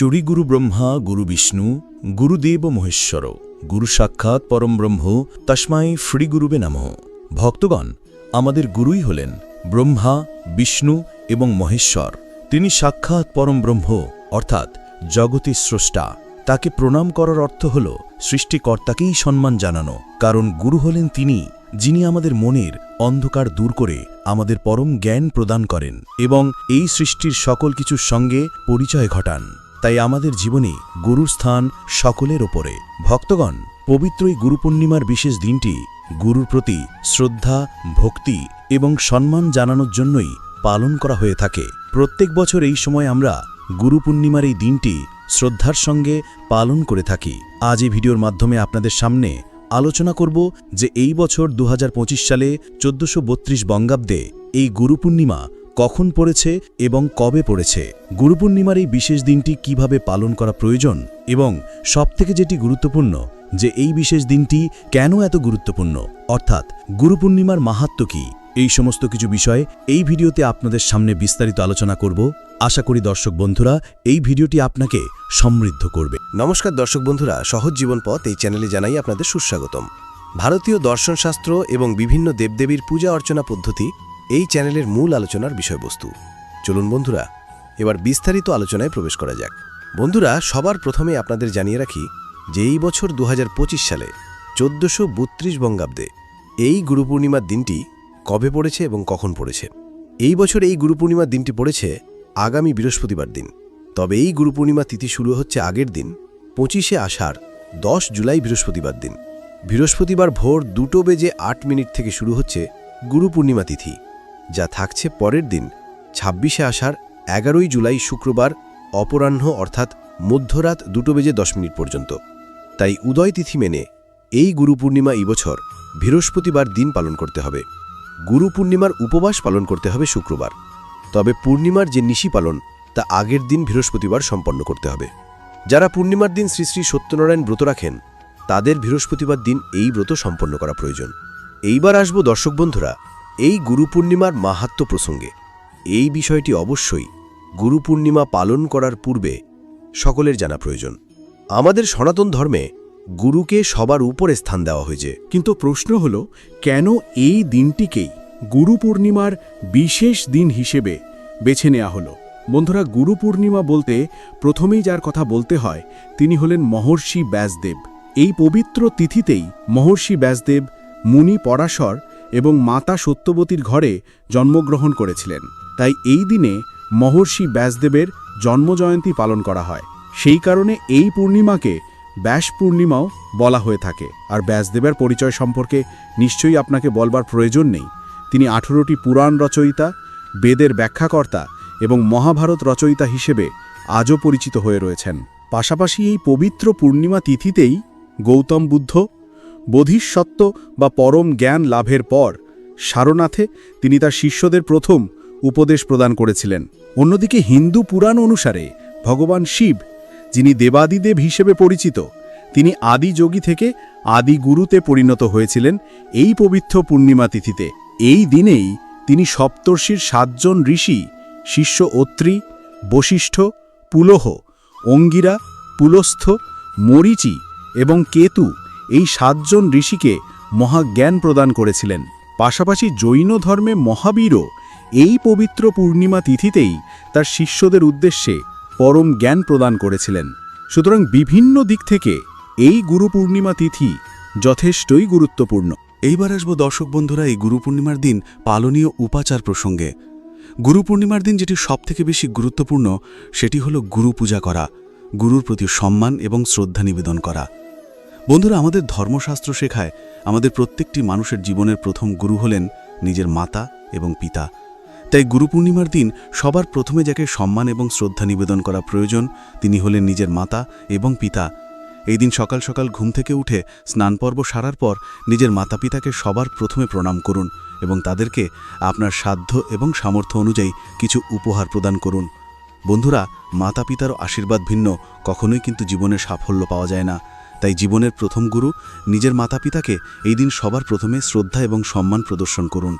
চড়ি গুরু ব্রহ্মা, গুরু বিষ্ণু গুরুদেব মহেশ্বর, গুরু সাক্ষাৎ পরম ব্রহ্ম তস্মাই শ্রী গুরুবে নমঃ। ভক্তগণ, আমাদের গুরুই হলেন ব্রহ্মা, বিষ্ণু এবং মহেশ্বর। তিনি সাক্ষাৎ পরম ব্রহ্ম, অর্থাৎ জগতের স্রষ্টা। তাকে প্রণাম করার অর্থ হল, সৃষ্টিকর্তাকেই সম্মান জানানো। কারণ গুরু হলেন তিনি, যিনি আমাদের মনের অন্ধকার দূর করে আমাদের পরম জ্ঞান প্রদান করেন এবং এই সৃষ্টির সকল কিছুর সঙ্গে পরিচয় ঘটান। তাই আমাদের জীবনে গুরুর স্থান সকলের ওপরে। ভক্তগণ, পবিত্র এই গুরু পূর্ণিমার বিশেষ দিনটি গুরুর প্রতি শ্রদ্ধা, ভক্তি এবং সম্মান জানানোর জন্যই পালন করা হয়ে থাকে। প্রত্যেক বছর এই সময় আমরা গুরু পূর্ণিমার এই দিনটি শ্রদ্ধার সঙ্গে পালন করে থাকি। আজ এই ভিডিওর মাধ্যমে আপনাদের সামনে আলোচনা করব যে এই বছর দু হাজার পঁচিশ সালে চোদ্দশো বঙ্গাব্দে এই গুরু পূর্ণিমা কখন পড়েছে এবং কবে পড়েছে গুরু পূর্ণিমার এই বিশেষ দিনটি কীভাবে পালন করা প্রয়োজন এবং সবথেকে যেটি গুরুত্বপূর্ণ যে এই বিশেষ দিনটি কেন এত গুরুত্বপূর্ণ, অর্থাৎ গুরু পূর্ণিমার মাহাত্ম কি, এই সমস্ত কিছু বিষয়ে এই ভিডিওতে আপনাদের সামনে বিস্তারিত আলোচনা করব। আশা করি দর্শক বন্ধুরা, এই ভিডিওটি আপনাকে সমৃদ্ধ করবে। নমস্কার দর্শক বন্ধুরা, সহজ জীবন পথ এই চ্যানেলে জানাই আপনাদের সুস্বাগতম। ভারতীয় দর্শনশাস্ত্র এবং বিভিন্ন দেবদেবীর পূজা অর্চনা পদ্ধতি এই চ্যানেলের মূল আলোচনার বিষয়বস্তু। চলুন বন্ধুরা, এবার বিস্তারিত আলোচনায় প্রবেশ করা যাক। বন্ধুরা, সবার প্রথমে আপনাদের জানিয়ে রাখি যে এই বছর দু হাজার পঁচিশ সালে চোদ্দশো বত্রিশ বঙ্গাব্দে এই গুরু পূর্ণিমার দিনটি কবে পড়েছে এবং কখন পড়েছে? এই বছর এই গুরু পূর্ণিমার দিনটি পড়েছে আগামী বৃহস্পতিবার দিন। তবে এই গুরু পূর্ণিমা তিথি শুরু হচ্ছে আগের দিন, পঁচিশে আষাঢ়, দশ জুলাই বৃহস্পতিবার দিন। বৃহস্পতিবার ভোর দুটো বেজে আট মিনিট থেকে শুরু হচ্ছে গুরু পূর্ণিমা তিথি। যা থাকছে পরের দিন, ছাব্বিশে আষাঢ়, এগারোই জুলাই শুক্রবার, অপরাহ্ন অর্থাৎ মধ্যরাত দুটো বেজে দশ মিনিট পর্যন্ত। তাই উদয় তিথি মেনে এই গুরু পূর্ণিমা বছর বৃহস্পতিবার দিন পালন করতে হবে। গুরু পূর্ণিমার উপবাস পালন করতে হবে শুক্রবার। তবে পূর্ণিমার যে নিশি পালন, তা আগের দিন বৃহস্পতিবার সম্পন্ন করতে হবে। যারা পূর্ণিমার দিন শ্রী শ্রী সত্যনারায়ণ ব্রত রাখেন, তাদের বৃহস্পতিবার দিন এই ব্রত সম্পন্ন করা প্রয়োজন। এইবার আসব দর্শক বন্ধুরা এই গুরু পূর্ণিমার মাহাত্ম প্রসঙ্গে। এই বিষয়টি অবশ্যই গুরু পূর্ণিমা পালন করার পূর্বে সকলের জানা প্রয়োজন। আমাদের সনাতন ধর্মে গুরুকে সবার উপরে স্থান দেওয়া হয়েছে। কিন্তু প্রশ্ন হল, কেন এই দিনটিকেই গুরু পূর্ণিমার বিশেষ দিন হিসেবে বেছে নেওয়া হলো? বন্ধুরা গুরু পূর্ণিমা বলতে প্রথমেই যার কথা বলতে হয়, তিনি হলেন মহর্ষি ব্যাসদেব। এই পবিত্র তিথিতেই মহর্ষি ব্যাসদেব মুনি পরাশর এবং মাতা সত্যবতীর ঘরে জন্মগ্রহণ করেছিলেন। তাই এই দিনে মহর্ষি ব্যাসদেবের জন্মজয়ন্তী পালন করা হয়। সেই কারণে এই পূর্ণিমাকে ব্যাস পূর্ণিমাও বলা হয়ে থাকে। আর ব্যাসদেবের পরিচয় সম্পর্কে নিশ্চয়ই আপনাকে বলবার প্রয়োজন নেই। তিনি আঠেরোটি পুরাণ রচয়িতা, বেদের ব্যাখ্যাকর্তা এবং মহাভারত রচয়িতা হিসেবে আজও পরিচিত হয়ে রয়েছেন। পাশাপাশি এই পবিত্র পূর্ণিমা তিথিতেই গৌতম বুদ্ধ বোধিসত্ত্ব বা পরম জ্ঞান লাভের পর সারনাথে তিনি তার শিষ্যদের প্রথম উপদেশ প্রদান করেছিলেন। অন্যদিকে হিন্দু পুরাণ অনুসারে ভগবান শিব, যিনি দেবাদিদেব হিসেবে পরিচিত, তিনি আদি যোগী থেকে আদি গুরুতে পরিণত হয়েছিলেন এই পবিত্র পূর্ণিমা তিথিতে। এই দিনেই তিনি সপ্তর্ষির সাতজন ঋষি, শিষ্য অত্রি, বশিষ্ঠ, পুলহ, অঙ্গিরা, পুলস্থ, মরিচি এবং কেতু এই সাতজন ঋষিকে মহাজ্ঞান প্রদান করেছিলেন। পাশাপাশি জৈন ধর্মে মহাবীরও এই পবিত্র পূর্ণিমা তিথিতেই তার শিষ্যদের উদ্দেশ্যে পরম জ্ঞান প্রদান করেছিলেন। সুতরাং বিভিন্ন দিক থেকে এই গুরু পূর্ণিমা তিথি যথেষ্টই গুরুত্বপূর্ণ। এইবার আসব দর্শক বন্ধুরা, এই গুরু পূর্ণিমার দিন পালনীয় উপাচার প্রসঙ্গে। গুরু পূর্ণিমার দিন যেটি সবথেকে বেশি গুরুত্বপূর্ণ, সেটি হলো গুরু পূজা করা, গুরুর প্রতি সম্মান এবং শ্রদ্ধা নিবেদন করা। বন্ধুরা, আমাদের ধর্মশাস্ত্র শেখায় আমাদের প্রত্যেকটি মানুষের জীবনের প্রথম গুরু হলেন নিজের মাতা এবং পিতা। তাই গুরু পূর্ণিমার দিন সবার প্রথমে যাকে সম্মান এবং শ্রদ্ধা নিবেদন করা প্রয়োজন, তিনি হলেন নিজের মাতা এবং পিতা। এই দিন সকাল সকাল ঘুম থেকে উঠে স্নানপর্ব সারার পর নিজের মাতা পিতাকে সবার প্রথমে প্রণাম করুন এবং তাদেরকে আপনার সাধ্য এবং সামর্থ্য অনুযায়ী কিছু উপহার প্রদান করুন। বন্ধুরা মাতা পিতার আশীর্বাদ ভিন্ন, কখনোই কিন্তু জীবনে সাফল্য পাওয়া যায় না। তাই জীবনের প্রথম গুরু নিজের মাতা পিতাকে এই দিন সবার প্রথমে শ্রদ্ধা এবং সম্মান প্রদর্শন করুন।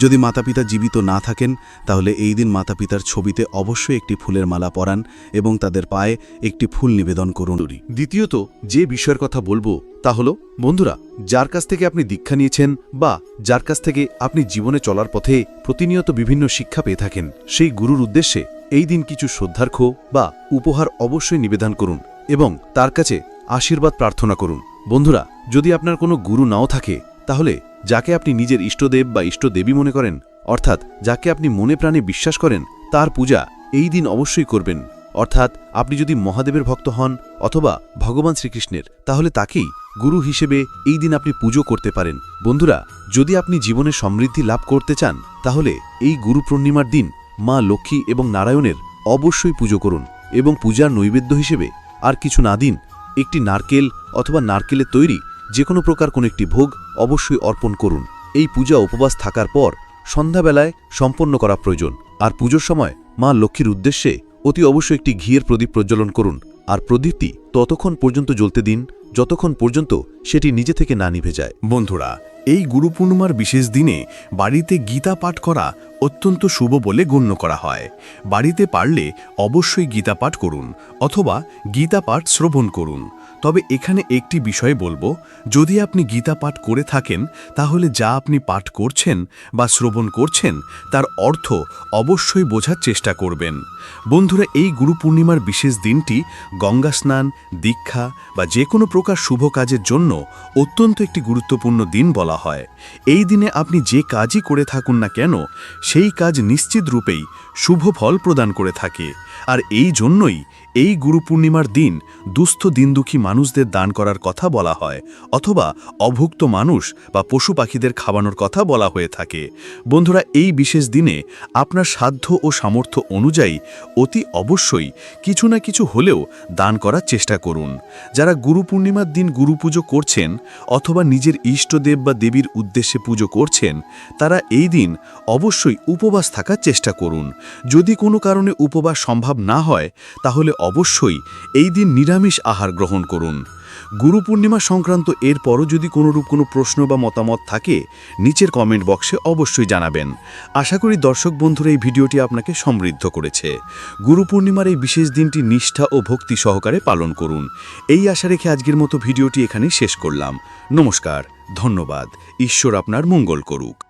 যদি মাতাপিতা জীবিত না থাকেন, তাহলে এই দিন মাতাপিতার ছবিতে অবশ্যই একটি ফুলের মালা পরান এবং তাদের পায়ে একটি ফুল নিবেদন করুন। দ্বিতীয়ত, যে বিষয়ের কথা বলব তা হলো, বন্ধুরা, যার কাছ থেকে আপনি দীক্ষা নিয়েছেন বা যার কাছ থেকে আপনি জীবনে চলার পথে প্রতিনিয়ত বিভিন্ন শিক্ষা পেয়ে থাকেন, সেই গুরুর উদ্দেশ্যে এই দিন কিছু শ্রদ্ধার্ঘ বা উপহার অবশ্যই নিবেদন করুন এবং তার কাছে আশীর্বাদ প্রার্থনা করুন। বন্ধুরা, যদি আপনার কোনো গুরু নাও থাকে, তাহলে যাকে আপনি নিজের ইষ্টদেব বা ইষ্টদেবী মনে করেন, অর্থাৎ যাকে আপনি মনে প্রাণে বিশ্বাস করেন, তার পূজা এই দিন অবশ্যই করবেন। অর্থাৎ আপনি যদি মহাদেবের ভক্ত হন অথবা ভগবান শ্রীকৃষ্ণের, তাহলে তাকেই গুরু হিসেবে এই দিন আপনি পুজো করতে পারেন। বন্ধুরা, যদি আপনি জীবনে সমৃদ্ধি লাভ করতে চান, তাহলে এই গুরু পূর্ণিমার দিন মা লক্ষ্মী এবং নারায়ণের অবশ্যই পুজো করুন এবং পূজার নৈবেদ্য হিসেবে আর কিছু না দিন একটি নারকেল অথবা নারকেলের তৈরি যে কোনো প্রকার কোনো একটি ভোগ অবশ্যই অর্পণ করুন। এই পূজা উপবাস থাকার পর সন্ধ্যাবেলায় সম্পন্ন করা প্রয়োজন। আর পুজোর সময় মা লক্ষ্মীর উদ্দেশ্যে অতি অবশ্যই একটি ঘিয়ের প্রদীপ প্রজ্বলন করুন। আর প্রদীপটি ততক্ষণ পর্যন্ত জ্বলতে দিন, যতক্ষণ পর্যন্ত সেটি নিজে থেকে না নিভে যায়। বন্ধুরা, এই গুরু পূর্ণিমার বিশেষ দিনে বাড়িতে গীতা পাঠ করা অত্যন্ত শুভ বলে গণ্য করা হয়। বাড়িতে পারলে অবশ্যই গীতা পাঠ করুন অথবা গীতা পাঠ শ্রবণ করুন। তবে এখানে একটি বিষয় বলব, যদি আপনি গীতা পাঠ করে থাকেন, তাহলে যা আপনি পাঠ করছেন বা শ্রবণ করছেন, তার অর্থ অবশ্যই বোঝার চেষ্টা করবেন। বন্ধুরা, এই গুরু পূর্ণিমার বিশেষ দিনটি গঙ্গা স্নান, দীক্ষা বা যে কোনো প্রকার শুভ কাজের জন্য অত্যন্ত একটি গুরুত্বপূর্ণ দিন বলা হয়। এই দিনে আপনি যে কাজই করে থাকুন না কেন, সেই কাজ নিশ্চিত রূপেই শুভ ফল প্রদান করে থাকে। আর এই জন্যই এই গুরু পূর্ণিমার দিন দুস্থ দিনদুখী মানুষদের দান করার কথা বলা হয়, অথবা অভুক্ত মানুষ বা পশু পাখিদের খাওয়ানোর কথা বলা হয়ে থাকে। বন্ধুরা, এই বিশেষ দিনে আপনার সাধ্য ও সামর্থ্য অনুযায়ী অতি অবশ্যই কিছু না কিছু হলেও দান করার চেষ্টা করুন। যারা গুরু পূর্ণিমার দিন গুরু পুজো করছেন, অথবা নিজের ইষ্টদেব বা দেবীর উদ্দেশ্যে পুজো করছেন, তারা এই দিন অবশ্যই উপবাস থাকার চেষ্টা করুন। যদি কোনো কারণে উপবাস সম্ভব না হয়, তাহলে অবশ্যই এই দিন নিরামিষ আহার গ্রহণ করুন। গুরু পূর্ণিমা সংক্রান্ত এরপরও যদি কোনোরূপ কোনো প্রশ্ন বা মতামত থাকে, নিচের কমেন্ট বক্সে অবশ্যই জানাবেন। আশা করি দর্শক বন্ধুরা এই ভিডিওটি আপনাকে সমৃদ্ধ করেছে। গুরু পূর্ণিমার এই বিশেষ দিনটি নিষ্ঠা ও ভক্তি সহকারে পালন করুন। এই আশা রেখে আজকের মতো ভিডিওটি এখানেই শেষ করলাম। নমস্কার, ধন্যবাদ। ঈশ্বর আপনার মঙ্গল করুক।